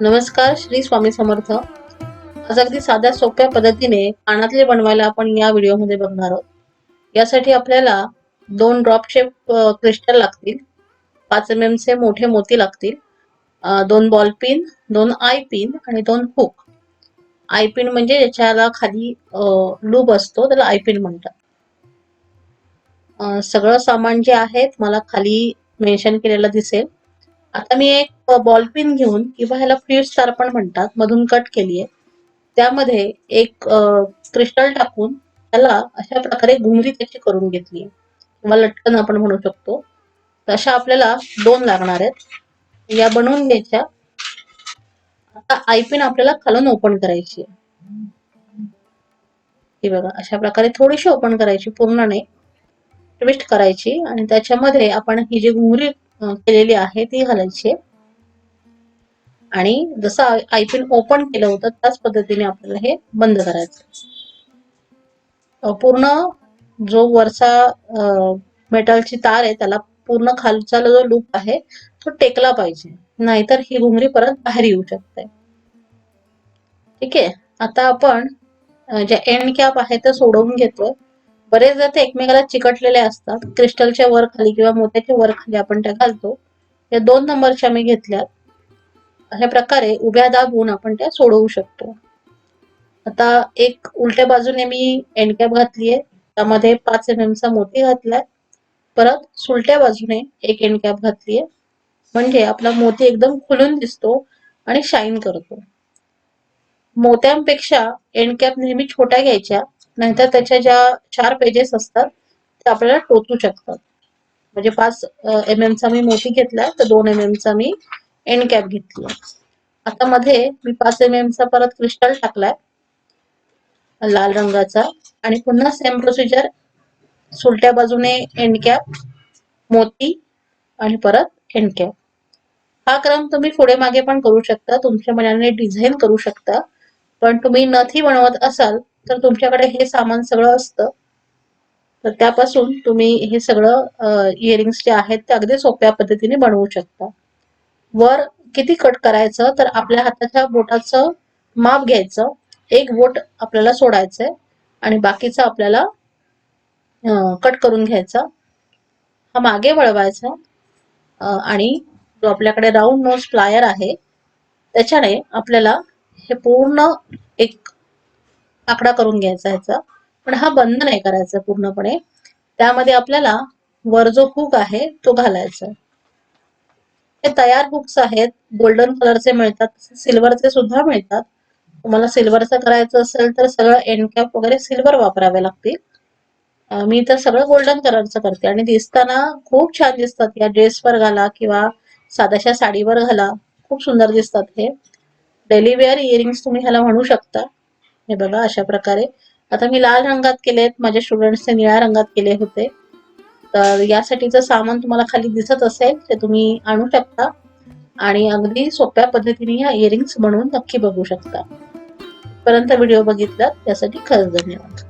नमस्कार श्री स्वामी समर्थ. आज अगदी साध्या सोप्या पद्धतीने कानातले बनवायला आपण या व्हिडिओमध्ये बघणार आहोत. यासाठी आपल्याला दोन ड्रॉप शेप क्रिस्टल लागतील. पाच एम एम चे मोठे मोती लागतील. दोन बॉल पिन दोन आय पिन आणि दोन हुक आय पिन म्हणजे ज्याच्याला खाली लूप असतो त्याला आय पिन म्हणतात. सगळं सामान जे आहे मला खाली मेन्शन केलेलं दिसेल. आता मी एक बॉल पिन घेऊन किंवा ह्याला फ्लिट स्टार पण म्हणतात मधून कट केली आहे त्यामध्ये एक क्रिस्टल टाकून त्याला अशा प्रकारे घुंगरी त्याची करून घेतली किंवा लटकन आपण म्हणू शकतो. तशा आपल्याला दोन लागणार आहेत. या बनवून घ्यायच्या. आता आय पिन आपल्याला खालून ओपन करायची आहे. बघा अशा प्रकारे थोडीशी ओपन करायची पूर्ण नाही. ट्विस्ट करायची आणि त्याच्यामध्ये आपण ही जी घुंगरी केलेली आहे ती घालायची आहे. आणि जसं आयपिन ओपन केलं होतं त्याच पद्धतीने आपल्याला हे बंद करायचं पूर्ण जो वरचा मेटलची तार आहे त्याला पूर्ण खालचा जो लूप आहे तो टेकला पाहिजे. नाहीतर ही घुंगरी परत बाहेर येऊ शकते. ठीक आहे? आता आपण जे ज्या एंड कॅप आहे ते सोडवून घेतोय. बरेच ते एकमेकाला चिकटलेले असतात. क्रिस्टलच्या वर खाली किंवा मोत्याच्या वर खाली आपण त्या घालतो. या दोन नंबरच्या मी घेतल्यात. अशा प्रकारे उभ्या दाबून आपण त्या सोडवू शकतो. आता एक उलट्या बाजूने मी एंडकॅप घातलीये त्यामध्ये पाच एम चा मोती घातलाय. परत सुलट्या बाजूने एक एंडकॅप घातलीये म्हणजे आपला मोती एकदम खुलून दिसतो आणि शाईन करतो. मोत्यांपेक्षा एंडकॅप नेहमी छोट्या घ्यायच्या. नाहीतर त्याच्या ज्या चार पेजेस असतात ते आपल्याला टोचू शकतात. म्हणजे पाच एम एमचा मी मोती घेतलाय तर दोन एम एमचा मी एंड कॅप घेतली आता मध्ये मी पाच एम एमचा परत क्रिस्टल टाकलाय लाल रंगाचा आणि पुन्हा सेम प्रोसिजर सुलट्या बाजूने एंड कॅप मोती आणि परत एंड कॅप हा क्रम तुम्ही पुढे मागे पण करू शकता तुमच्या मनाने डिझाईन करू शकता पण तुम्ही नथी बनवत असाल तर तुमच्याकडे हे सामान सगळं असतं. तर त्यापासून तुम्ही हे सगळं इयरिंग्स जे आहेत ते अगदी सोप्या पद्धतीने बनवू शकता. वर किती कट करायचं तर आपल्या हाताच्या बोटाचं माप घ्यायचं. एक बोट आपल्याला सोडायचंय आणि बाकीचं आपल्याला कट करून घ्यायचा. हा मागे वळवायचा. आणि जो आपल्याकडे राऊंड नोज प्लायर आहे त्याच्याने आपल्याला हे पूर्ण एक आकडा करून घ्यायचा ह्याचा पण हा बंद नाही करायचा पूर्णपणे. त्यामध्ये आपल्याला वर जो हुक आहे तो घालायचा. हे तयार हुक्स आहेत. गोल्डन कलरचे मिळतात सिल्वरचे सुद्धा मिळतात. तुम्हाला सिल्वरचं करायचं असेल तर सगळं एंड कॅप वगैरे सिल्वर वापरावे लागतील. मी तर सगळं गोल्डन कलरचं करते. आणि दिसताना खूप छान दिसतात. या ड्रेसवर घाला किंवा साध्याशा साडीवर घाला. खूप सुंदर दिसतात हे. डेली वेअर इयरिंग्स तुम्ही ह्याला म्हणू शकता. हे बघा अशा प्रकारे. आता मी लाल रंगात केलेत माझ्या स्टुडंट्सने निळ्या रंगात केले होते. तर यासाठीचं सामान तुम्हाला खाली दिसत असेल ते तुम्ही आणू शकता. आणि अगदी सोप्या पद्धतीने ह्या इयरिंग्स बनवून नक्की बघू शकता. पर्यंत व्हिडिओ बघितला त्यासाठी खरंच धन्यवाद.